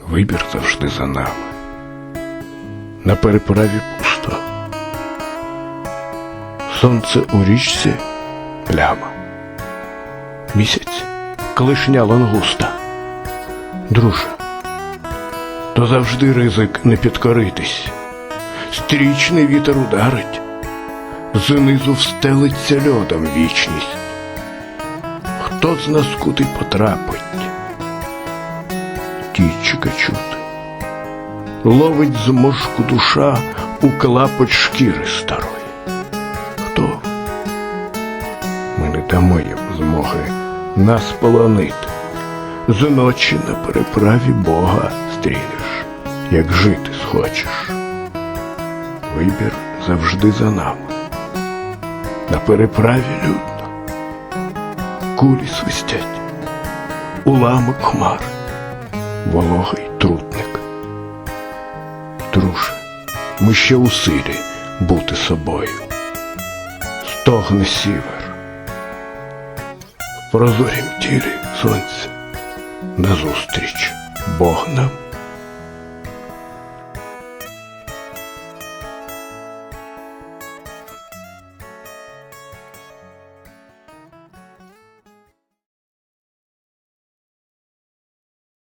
Вибір завжди за нами. На переправі пусто. Сонце у річці пляма. Місяць колишня лангуста. Друже, то завжди ризик не підкоритись. Стрічний вітер ударить, знизу встелиться льодом вічність. Хто з нас куди потрапить? Тічка чути. Ловить зморшку душа у клапоть шкіри старої. Хто? Ми не дамо їм змоги нас полонити. З ночі на переправі Бога стрінеш, як жити схочеш. Вибір завжди за нами. На переправі людно, кулі свистять, уламок хмар, вологий трутник. Друже, ми ще у силі бути собою. Стогне сівер. В прозорім тілі сонця назустріч Бог нам